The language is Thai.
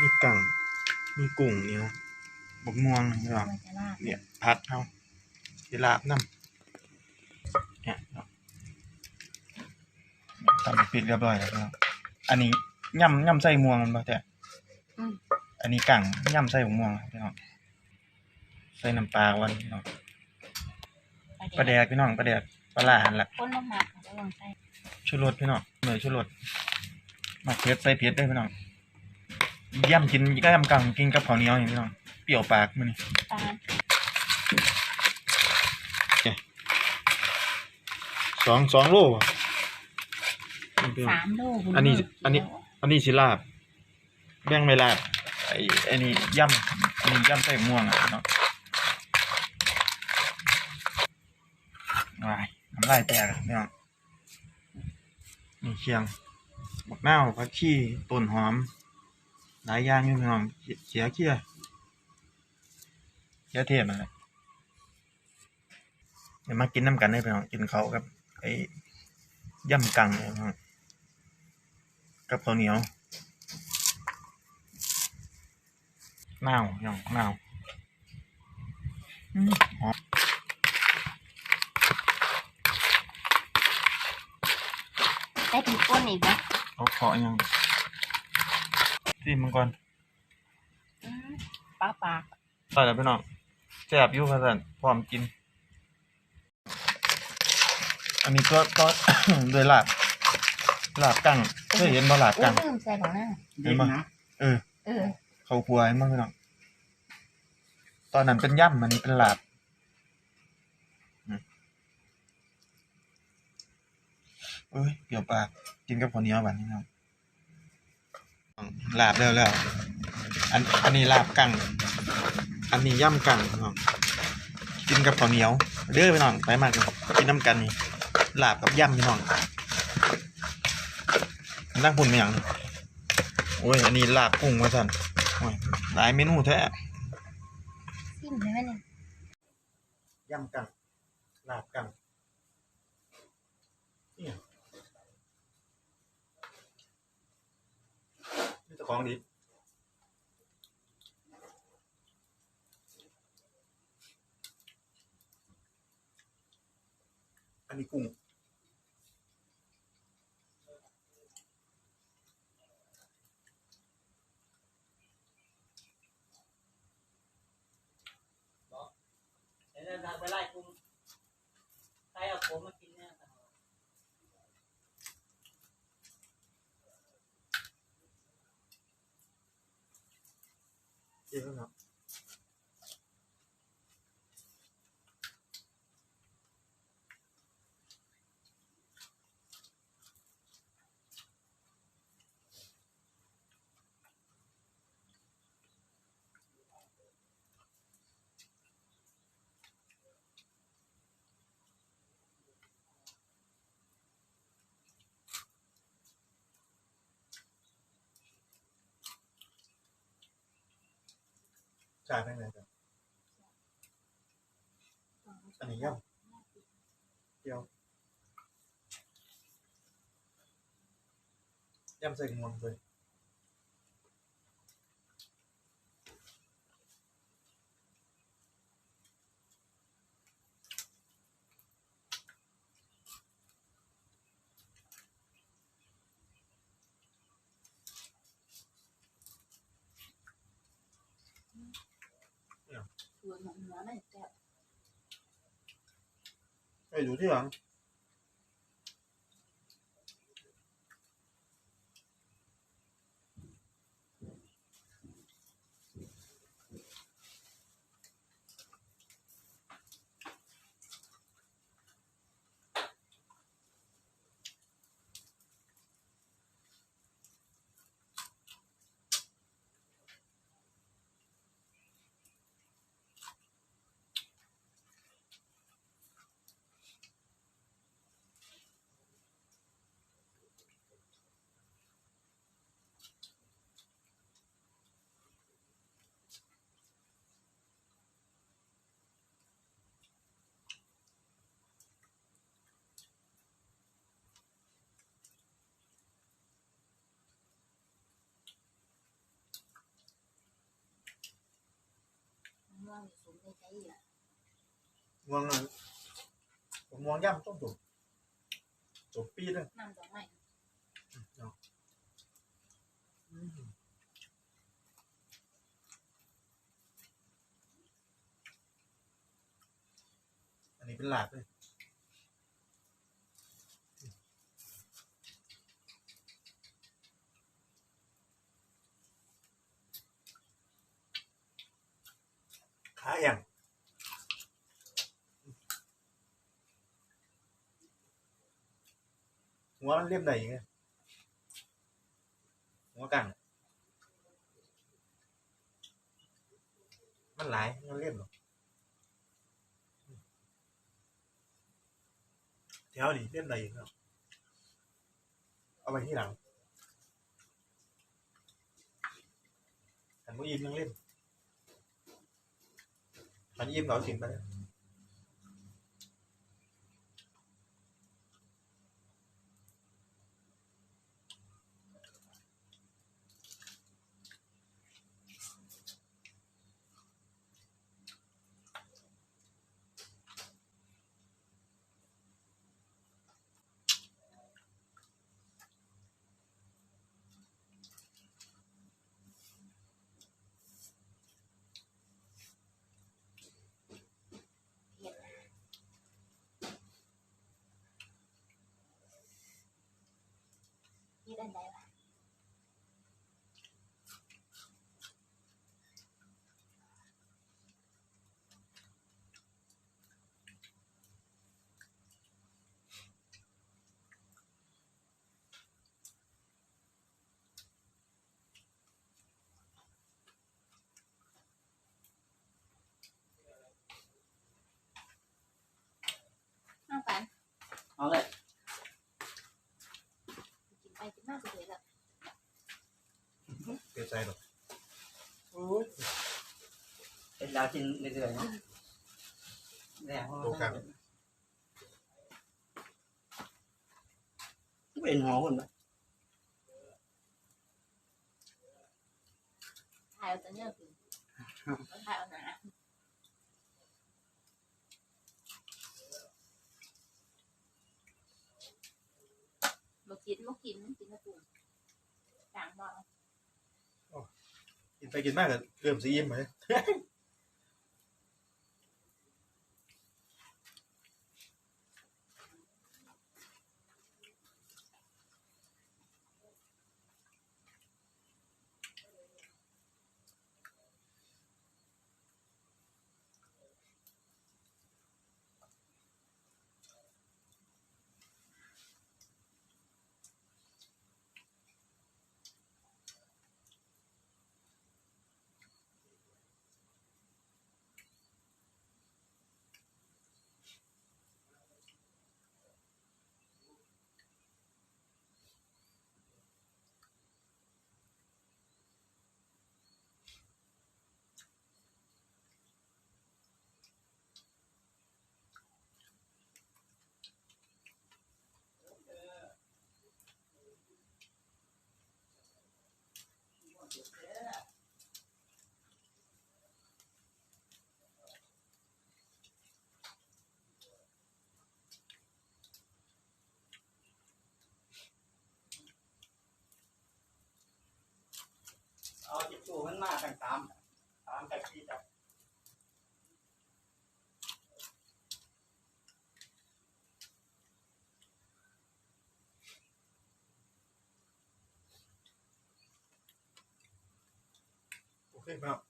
มีกังมีกุ้งนี่นะบกม่วงนี่หรอมันจะลาบเนี่ยพักเขาสิลาบน้ำเนี่ยเนาะทำปิดเรียบร้อยแล้วครับอันนี้ย่ำย่ำใส่ม่วงมันบ่แต่อืมอันนี้กังย่ำใส่บกม่วงพี่น้องใส่น้ำปลาวันพี่น้องปลาแดกพี่น้องปลาแดกปลาล่าหันละคนลงมาค่ะระวังใส่ชูรสพี่น้องหน่อยชูรสมาเผ็ดใส่เผ็ดได้พี่น้อง ย่ำกินก็ย่ำกังกินกับข้าวเหนียวอย่างพี่น้องเปรี้ยวปากมันนี่ตาลสองสองโลบ่นี่พี่น้องสามโลคุณอันนี้เด้อันนี้ อันนี้สิลาบแบ่งไม่ลาบไอ้ไอ้นี่ย่ำอันนี้ย่ำใส่ม่วงอะพี่น้องวายน้ำลายแตกอะพี่น้องนี่เคียงบักนาวผักชีต้นหอม หลายอย่างอยู่พี่น้องเขียเขียเขียเทศนั่นแหละเดี๋ยวมากินน้ำกันได้พี่น้องกินเขาวกับไอ้ย่ำกังเนี่ยพี่น้องกับข้าวเหนียวหนาวพี่น้องหนาวอืมหอมได้ถึงก้นอีกนะเขาเคาะยัง ที่มังกรอืมปลาปากใส่แล้วพี่น้องแซ่บอยู่ครับท่านพร้อมกิน อันนี้ก็ก็ด้วยลาบลาบกังเคยเห็นบ่ลาบอุ้กัยงลืมใส่ของหน้าเห็นบ่เออ เออเขาครัวเห็นบ่พี่น้อง ตอนนั้นเป็นย่ำอันนี้เป็นลาบอืมเอ้ยเปรี้ยวปากกินกับข้าวเหนียวบัดนี้เนาะ ลาบแล้วแล้วอันอันนี้ลาบกังอันนี้ย่ำกังพี่น้องกินกับข้าวเหนียว เด้อพี่น้องไปมากเลยกินน้ำกันนี่ลาบกับย่ำพี่น้องนั่งปุ่นไม่ยังนี่โอ้ยอันนี้ลาบกุ้งมาสั่นโอ้ยหลายเมนูแท้ซิมใช่ไหมเนี่ยย่ำกังลาบกังเนี่ยนี่เจ้า ของดีอันนี้กุ้ง เดี๋ยวเราไปไล่คุมใครเอาผมมากินเนี่ย เจ๊ครั จานได้ไหนกันอันนี้ย่ำเดียวยำใส่งวงเลย ไองหัวนั่นแซ่บไปดูที่หลัง มองอะม่วงอะผมม่วงย่ำต้มจุกจุกปีเลยน้ำดอกไม้เนาะอืมอันนี้เป็นหลักเลย ขาอย่างหัวมันเรียบไหนไงหัวกังมันหลาย มันเรียบหรอแถวนี้เรียบไหนเนาะเอาไปที่หลังหันมือยิ้มยังเล่นมันยิ้มเหรอาสิงไปเลย เอาเลยกินไปกินมากไปเลยละเสียใจหรอกเป็นดาวกินเรื่อยๆเนาะแรงเป็นหัวคนปะถ่ายเอาแต่เนี่ยคือมันถ่ายเอาหนามากินมากินกินกระตุนต่างบอก กินไปกินมากก็เริ่มสียิ้มไหมเอา มันมาตั้งสามสามจากที่จับโอเคครับ